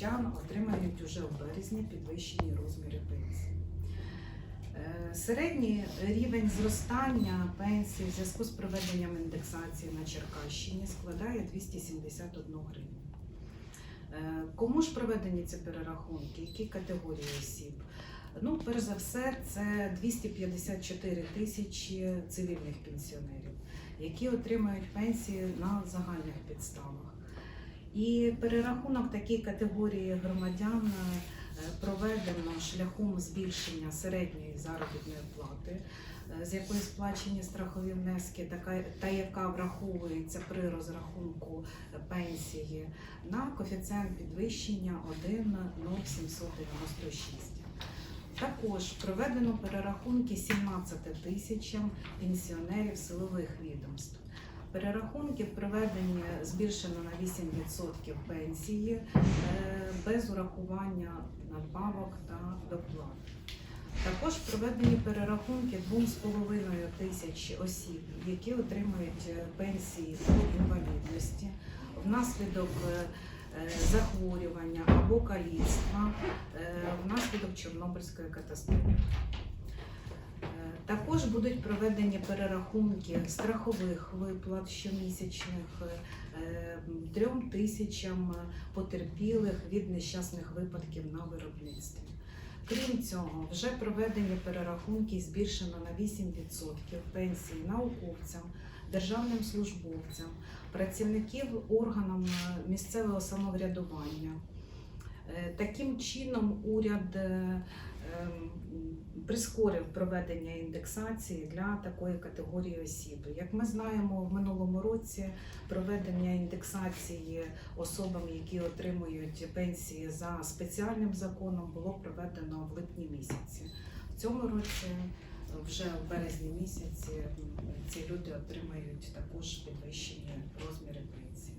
черкащан отримають уже в березні підвищені розміри пенсій. Е, Середній рівень зростання пенсій в зв'язку з проведенням індексації на Черкащині складає 271 гривню. Е, Кому ж проведені ці перерахунки? Які категорії осіб? Ну, перш за все, це 254 тисячі цивільних пенсіонерів, які отримують пенсії на загальних підставах. І перерахунок такій категорії громадян е, проведено шляхом збільшення середньої заробітної плати, е, з якої сплачені страхові внески, та яка враховується при розрахунку пенсії на коефіцієнт підвищення 1,0796. Також проведено перерахунки 17 тисячам пенсіонерів силових відомств. Перерахунки проведені збільшено на 8% пенсії е, без урахування надбавок та доплат. Також проведені перерахунки 2,5 тисяч осіб, які отримують е, пенсії по інвалідності внаслідок е, захворювання або каліцтва внаслідок Чорнобильської катастрофи. Також будуть проведені перерахунки страхових виплат щомісячних е, трьом тисячам потерпілих від нещасних випадків на виробництві. Крім цього, вже проведені перерахунки збільшено на 8% пенсії науковцям, державним службовцям, працівників органам місцевого самоврядування. Е, Таким чином, уряд е, прискорив проведення індексації для такої категорії осіб. Як ми знаємо, в минулому році проведення індексації особам, які отримують пенсії за спеціальним законом, було проведено в липні місяці. В цьому році, вже в березні місяці, ці люди отримають також підвищені розміри пенсії.